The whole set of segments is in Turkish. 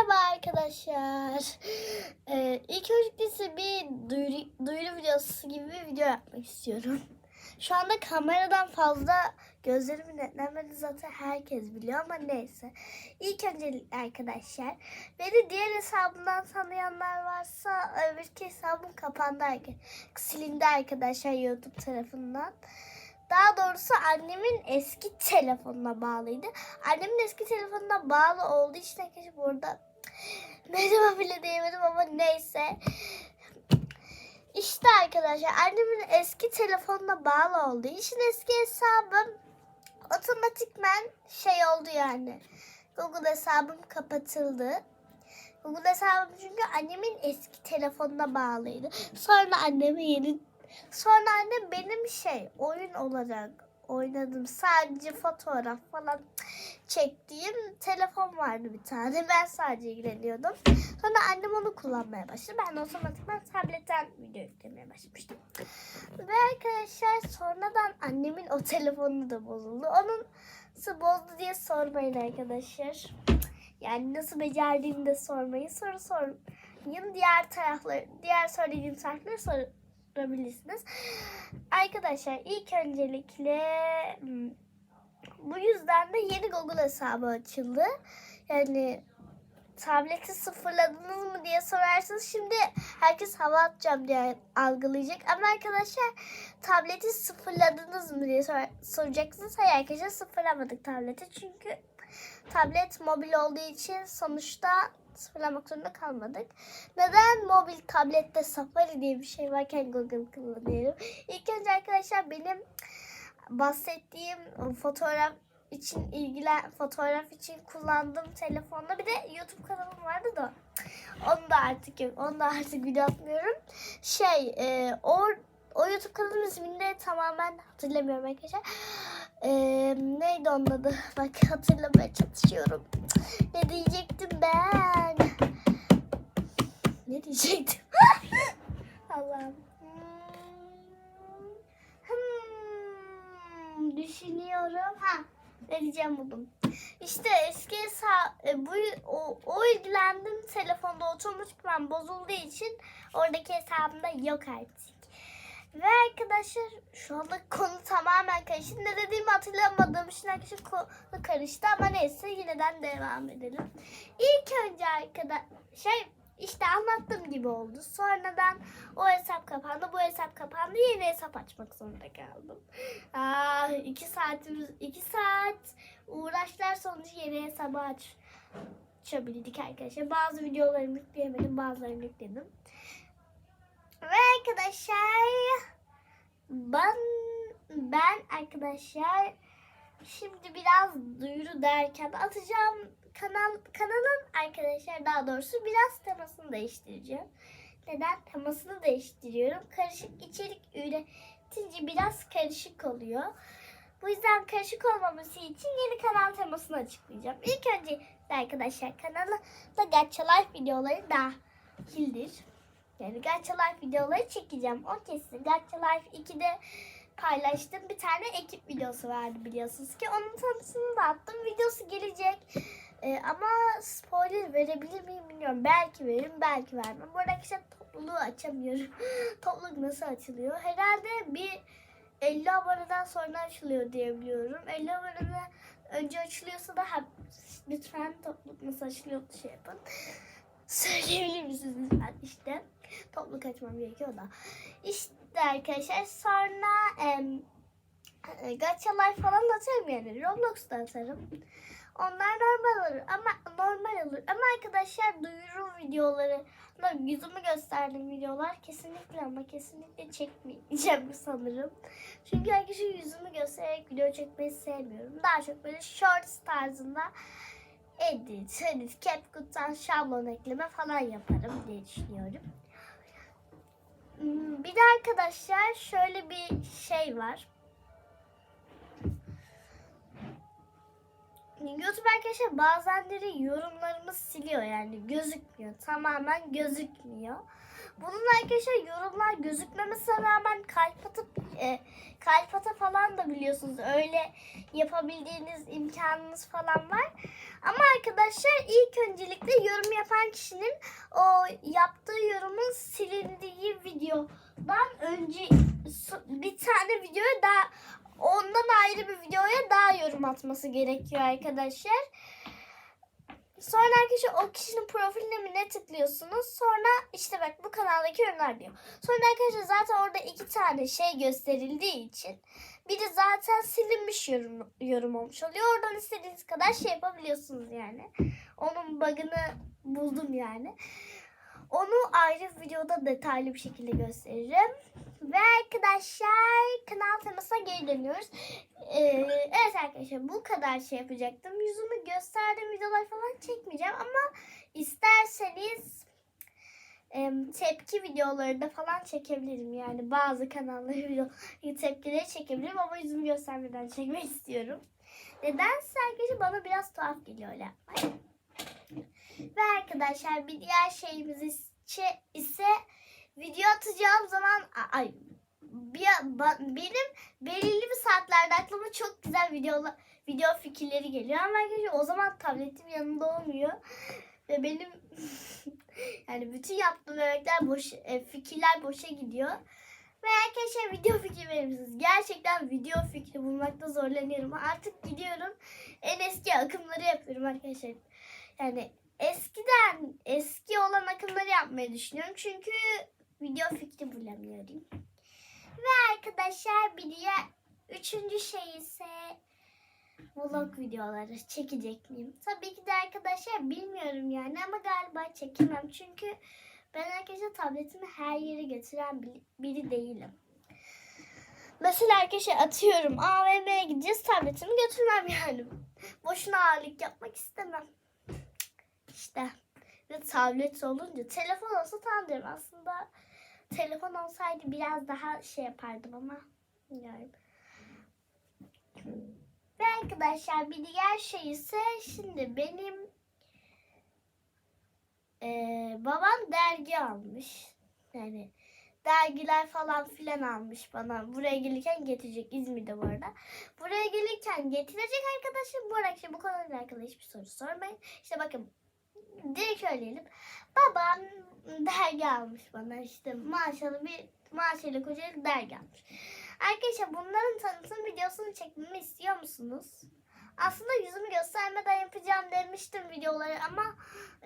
Merhaba arkadaşlar. Ee, ilk öncelikle bir duyuru, duyuru videosu gibi bir video yapmak istiyorum. Şu anda kameradan fazla gözlerimi netlemedi zaten herkes biliyor ama neyse. İlk öncelikle arkadaşlar beni diğer hesabımdan tanıyanlar varsa öbürki hesabım kapandı arkadaşlar. Silindi arkadaşlar YouTube tarafından. Daha doğrusu annemin eski telefonuna bağlıydı. Annemin eski telefonuna bağlı olduğu için arkadaşlar burada merhaba bile diyemedim ama neyse. İşte arkadaşlar annemin eski telefonuna bağlı olduğu için eski hesabım otomatikmen şey oldu yani. Google hesabım kapatıldı. Google hesabım çünkü annemin eski telefonuna bağlıydı. Sonra anneme yeni Sonra annem benim şey oyun olarak oynadım. Sadece fotoğraf falan çektiğim telefon vardı bir tane. Ben sadece ilgileniyordum. Sonra annem onu kullanmaya başladı. Ben de otomatikman tabletten video yüklemeye başlamıştım. Ve arkadaşlar sonradan annemin o telefonu da bozuldu. Onun nasıl bozdu diye sormayın arkadaşlar. Yani nasıl becerdiğini de sormayın. Soru sormayın. Diğer tarafları, diğer söylediğim tarafları sorun sorabilirsiniz. Arkadaşlar ilk öncelikle hmm, bu yüzden de yeni Google hesabı açıldı. Yani tableti sıfırladınız mı diye sorarsanız şimdi herkes hava atacağım diye algılayacak. Ama arkadaşlar tableti sıfırladınız mı diye sor soracaksınız. Hayır arkadaşlar sıfırlamadık tableti. Çünkü tablet mobil olduğu için sonuçta sıfırlamak zorunda kalmadık. Neden mobil tablette Safari diye bir şey varken Google kullanıyorum? İlk önce arkadaşlar benim bahsettiğim fotoğraf için ilgilen fotoğraf için kullandığım telefonda bir de YouTube kanalım vardı da onu da artık yok. Onu da artık video atmıyorum. Şey e, o o YouTube kanalımın ismini tamamen hatırlamıyorum arkadaşlar. E, neydi onun adı? Bak hatırlamaya çalışıyorum. Ne diyecektim ben? Ne diyecektim? Allah'ım. Hmm, düşünüyorum. Ha, ne diyeceğim buldum. İşte eski hesap, e, bu o, o ilgilendim telefonda otomatikman bozulduğu için oradaki hesabımda yok artık. Ve arkadaşlar şu anda konu tamamen karıştı. Ne dediğimi hatırlamadığım için arkadaşlar konu karıştı ama neyse yineden devam edelim. İlk önce arkadaşlar işte anlattığım gibi oldu. Sonradan o hesap kapandı, bu hesap kapandı. Yeni hesap açmak zorunda kaldım. Aa, iki saatimiz, iki saat uğraşlar sonucu yeni hesabı aç, açabildik arkadaşlar. Bazı videolarımı yükleyemedim, bazılarını yükledim. Ve ben ben arkadaşlar şimdi biraz duyuru derken atacağım kanal kanalın arkadaşlar daha doğrusu biraz temasını değiştireceğim. Neden? Temasını değiştiriyorum. Karışık içerik üretince biraz karışık oluyor. Bu yüzden karışık olmaması için yeni kanal temasını açıklayacağım. İlk önce arkadaşlar kanalda Gacha Life videoları dahildir. Yani Gacha Life videoları çekeceğim. O kesin. Gacha Life 2'de paylaştım. Bir tane ekip videosu vardı biliyorsunuz ki. Onun tanıtımını da attım. Videosu gelecek. Ee, ama spoiler verebilir miyim bilmiyorum. Belki veririm, belki vermem. Bu arada arkadaşlar topluluğu açamıyorum. Topluluk nasıl açılıyor? Herhalde bir 50 aboneden sonra açılıyor diye biliyorum. 50 aboneden önce açılıyorsa da lütfen topluluk nasıl açılıyor şey yapın. Söyleyebilir misiniz lütfen işte. Topluluk açmam gerekiyor da. İşte arkadaşlar sonra e, Gacha Life falan atarım yani. Roblox'ta atarım. Onlar normal olur ama normal olur. Ama arkadaşlar duyuru videoları, yüzümü gösterdiğim videolar kesinlikle ama kesinlikle çekmeyeceğim sanırım. Çünkü arkadaşlar yüzümü göstererek video çekmeyi sevmiyorum. Daha çok böyle shorts tarzında edit, edit, CapCut'tan şablon ekleme falan yaparım diye düşünüyorum. Hmm, Bir de arkadaşlar şöyle bir şey var. YouTube arkadaşlar bazenleri yorumlarımı siliyor yani gözükmüyor. Tamamen gözükmüyor. Bunun arkadaşlar yorumlar gözükmemesine rağmen kalp atıp e, kalp ata falan da biliyorsunuz. Öyle yapabildiğiniz imkanınız falan var. Ama arkadaşlar ilk öncelikle yorum yapan kişinin o yaptığı yorumun silindiği videodan önce bir tane videoya daha ondan ayrı bir videoya daha yorum atması gerekiyor arkadaşlar. Sonra arkadaşlar o kişinin profiline mi ne tıklıyorsunuz? Sonra işte bak bu kanaldaki yorumlar diyor. Sonra arkadaşlar zaten orada iki tane şey gösterildiği için biri zaten silinmiş yorum, yorum olmuş oluyor. Oradan istediğiniz kadar şey yapabiliyorsunuz yani. Onun bug'ını buldum yani. Onu ayrı videoda detaylı bir şekilde gösteririm. Ve arkadaşlar kanal temasına geri dönüyoruz. Ee, evet arkadaşlar bu kadar şey yapacaktım. Yüzümü gösterdiğim videolar falan çekmeyeceğim ama isterseniz em, tepki videoları da falan çekebilirim. Yani bazı kanalları video tepkileri çekebilirim ama yüzümü göstermeden çekmek istiyorum. Nedense arkadaşlar bana biraz tuhaf geliyor öyle yapmak. Ve arkadaşlar bir diğer şeyimiz ise, ise video atacağım zaman ay bir, benim belirli bir saatlerde aklıma çok güzel video video fikirleri geliyor ama arkadaşlar o zaman tabletim yanımda olmuyor ve benim yani bütün yaptığım emekler boş e, fikirler boşa gidiyor. Ve arkadaşlar video fikri verir? Gerçekten video fikri bulmakta zorlanıyorum. Artık gidiyorum en eski akımları yapıyorum arkadaşlar. Yani eskiden eski olan akımları yapmayı düşünüyorum. Çünkü video fikri bulamıyorum. Ve arkadaşlar bir diğer üçüncü şey ise vlog videoları çekecek miyim? Tabii ki de arkadaşlar bilmiyorum yani ama galiba çekemem. Çünkü ben arkadaşlar tabletimi her yere götüren bir- biri değilim. Mesela arkadaşlar atıyorum AVM'ye gideceğiz tabletimi götürmem yani. Boşuna ağırlık yapmak istemem. İşte ve tablet olunca telefon olsa tamam derim aslında telefon olsaydı biraz daha şey yapardım ama bilmiyorum. Ve arkadaşlar bir diğer şey ise şimdi benim eee, babam dergi almış. Yani dergiler falan filan almış bana. Buraya gelirken getirecek İzmir'de bu arada. Buraya gelirken getirecek arkadaşım bu arkadaşım bu konuyla alakalı hiçbir soru sormayın. İşte bakın direkt söyleyelim. Babam dergi almış bana işte maaşalı bir maaşıyla kocaeli dergi almış. Arkadaşlar bunların tanıtım videosunu çekmemi istiyor musunuz? Aslında yüzümü göstermeden yapacağım demiştim videoları ama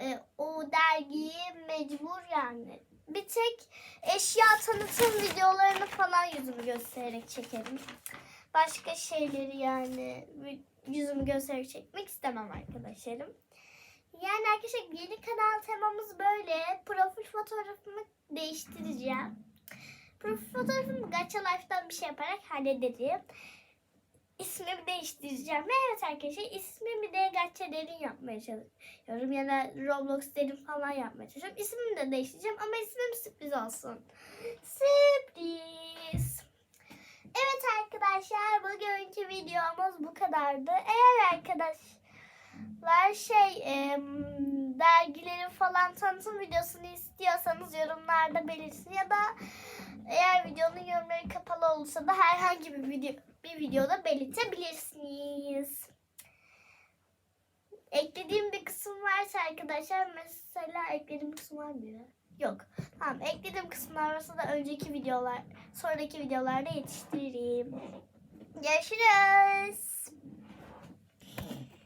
e, o dergiyi mecbur yani. Bir tek eşya tanıtım videolarını falan yüzümü göstererek çekerim. Başka şeyleri yani yüzümü göstererek çekmek istemem arkadaşlarım. Yani arkadaşlar yeni kanal temamız böyle. Profil fotoğrafımı değiştireceğim. Profil fotoğrafımı Gacha Life'dan bir şey yaparak hallederim. İsmimi değiştireceğim. Ve evet arkadaşlar ismimi de Gacha Derin yapmaya çalışıyorum. Ya da Roblox Derin falan yapmaya çalışıyorum. İsmimi de değiştireceğim ama ismim sürpriz olsun. Sürpriz. Evet arkadaşlar bugünkü videomuz bu kadardı. Eğer arkadaşlar şey em, dergilerin falan tanıtım videosunu istiyorsanız yorumlarda belirtin ya da eğer videonun yorumları kapalı olursa da herhangi bir video bir videoda belirtebilirsiniz. Eklediğim bir kısım varsa arkadaşlar mesela eklediğim kısım var mı? Yok. Tamam eklediğim kısımlar varsa da önceki videolar, sonraki videolarda yetiştiririm. Görüşürüz.